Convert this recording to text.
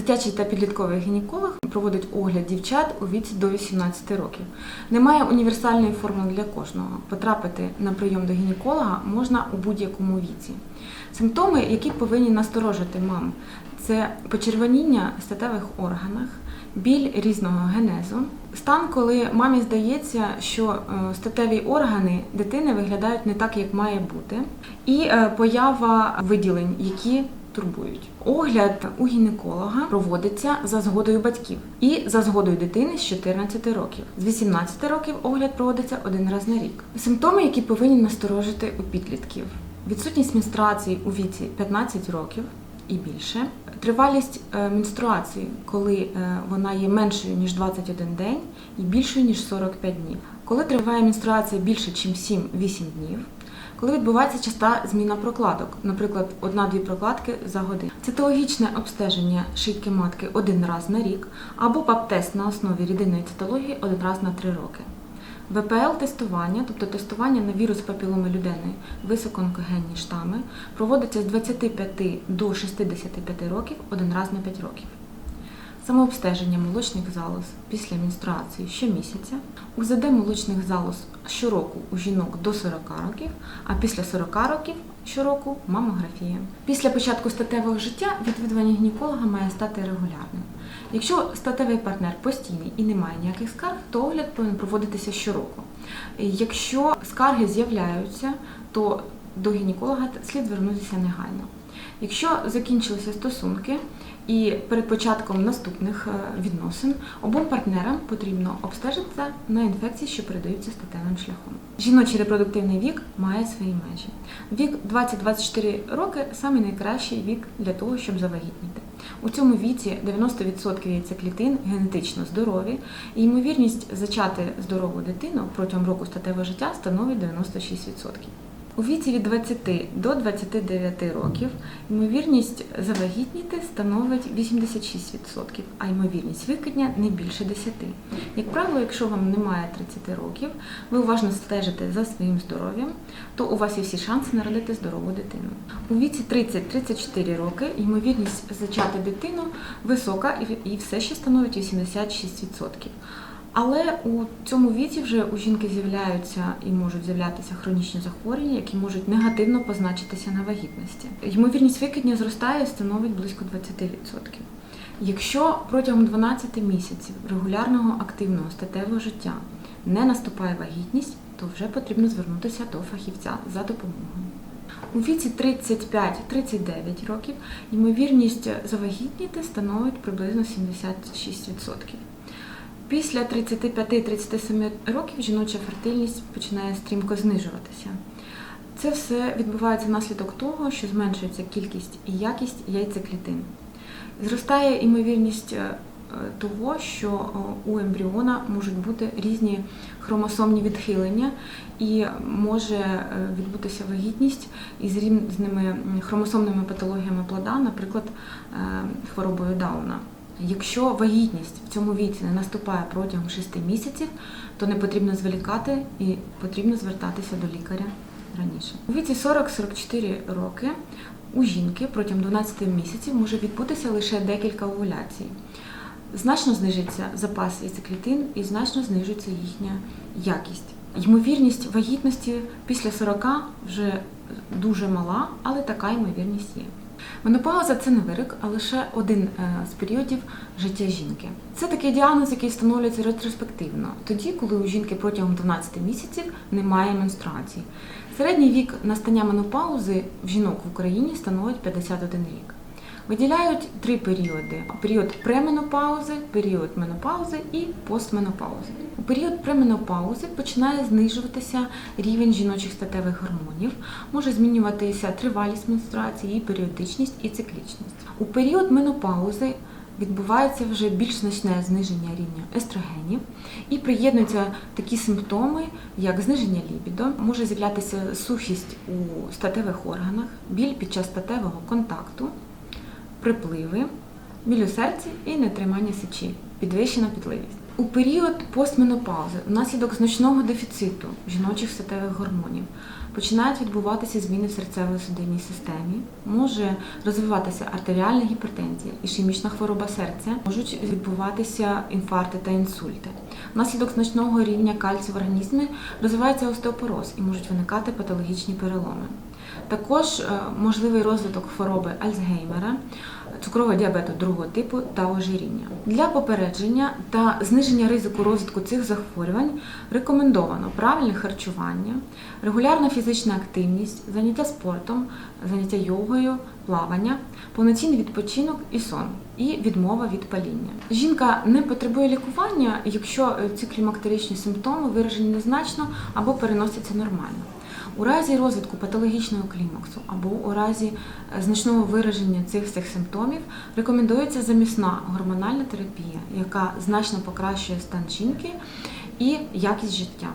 Дитячий та підлітковий гінеколог проводить огляд дівчат у віці до 18 років. Немає універсальної формули для кожного. Потрапити на прийом до гінеколога можна у будь-якому віці. Симптоми, які повинні насторожити мам, це почервоніння в статевих органах, біль різного генезу, стан, коли мамі здається, що е, статеві органи дитини виглядають не так, як має бути, і е, поява виділень, які турбують. Огляд у гінеколога проводиться за згодою батьків і за згодою дитини з 14 років. З 18 років огляд проводиться один раз на рік. Симптоми, які повинні насторожити у підлітків: відсутність менструації у віці 15 років і більше, тривалість е, менструації, коли е, вона є меншою ніж 21 день і більшою ніж 45 днів. Коли триває менструація більше, ніж 7-8 днів. Коли відбувається часта зміна прокладок, наприклад, одна-дві прокладки за годину. Цитологічне обстеження шийки матки один раз на рік або ПАП-тест на основі рідинної цитології один раз на три роки. ВПЛ-тестування, тобто тестування на вірус папіломи людини, високоонкогенні штами, проводиться з 25 до 65 років один раз на 5 років. Самообстеження молочних залоз після менструації щомісяця, УЗД молочних залоз щороку у жінок до 40 років, а після 40 років щороку мамографія. Після початку статевого життя відвідування гінеколога має стати регулярним. Якщо статевий партнер постійний і не має ніяких скарг, то огляд повинен проводитися щороку. Якщо скарги з'являються, то до гінеколога слід звернутися негайно. Якщо закінчилися стосунки і перед початком наступних е, відносин обом партнерам потрібно обстежитися на інфекції, що передаються статевим шляхом. Жіночий репродуктивний вік має свої межі. Вік 20-24 роки самий найкращий вік для того, щоб завагітніти. У цьому віці 90% яйцеклітин генетично здорові, і ймовірність зачати здорову дитину протягом року статевого життя становить 96%. У віці від 20 до 29 років ймовірність завагітніти становить 86%, а ймовірність викидня не більше 10%. Як правило, якщо вам немає 30 років, ви уважно стежите за своїм здоров'ям, то у вас є всі шанси народити здорову дитину. У віці 30-34 роки ймовірність зачати дитину висока і все ще становить 86%. Але у цьому віці вже у жінки з'являються і можуть з'являтися хронічні захворювання, які можуть негативно позначитися на вагітності. Ймовірність викидня зростає і становить близько 20%. Якщо протягом 12 місяців регулярного активного статевого життя не наступає вагітність, то вже потрібно звернутися до фахівця за допомогою. У віці 35-39 років ймовірність завагітніти становить приблизно 76%. Після 35-37 років жіноча фертильність починає стрімко знижуватися. Це все відбувається внаслідок того, що зменшується кількість і якість яйцеклітин. Зростає ймовірність е, того, що у ембріона можуть бути різні хромосомні відхилення, і може е, відбутися вагітність із різними хромосомними патологіями плода, наприклад, е, хворобою Дауна. Якщо вагітність в цьому віці не наступає протягом 6 місяців, то не потрібно зволікати і потрібно звертатися до лікаря раніше. У віці 40-44 роки у жінки протягом 12 місяців може відбутися лише декілька овуляцій. Значно знижиться запас яйцеклітин і значно знижується їхня якість. Ймовірність вагітності після 40 вже дуже мала, але така ймовірність є. Менопауза це не вирок, а лише один е, з періодів життя жінки. Це такий діагноз, який встановлюється ретроспективно, тоді, коли у жінки протягом 12 місяців немає менструації. Середній вік настання менопаузи в жінок в Україні становить 51 рік. Виділяють три періоди: період пременопаузи, період менопаузи і постменопаузи. У період пременопаузи починає знижуватися рівень жіночих статевих гормонів, може змінюватися тривалість менструації, періодичність і циклічність. У період менопаузи відбувається вже більш значне зниження рівня естрогенів і приєднуються такі симптоми, як зниження лібідо, може з'являтися сухість у статевих органах, біль під час статевого контакту припливи, біль у серці і нетримання сечі, підвищена пітливість. У період постменопаузи внаслідок значного дефіциту жіночих статевих гормонів починають відбуватися зміни в серцево-судинній системі, може розвиватися артеріальна гіпертензія, ішемічна хвороба серця, можуть відбуватися інфаркти та інсульти. Внаслідок значного рівня кальцію в організмі розвивається остеопороз і можуть виникати патологічні переломи. Також е, можливий розвиток хвороби Альцгеймера, цукрового діабету другого типу та ожиріння. Для попередження та зниження ризику розвитку цих захворювань рекомендовано правильне харчування, регулярна фізична активність, заняття спортом, заняття йогою, плавання, повноцінний відпочинок і сон, і відмова від паління. Жінка не потребує лікування, якщо ці клімактеричні симптоми виражені незначно або переносяться нормально. У разі розвитку патологічного клімаксу або у разі е, значного вираження цих всіх симптомів рекомендується замісна гормональна терапія, яка значно покращує стан жінки і якість життя.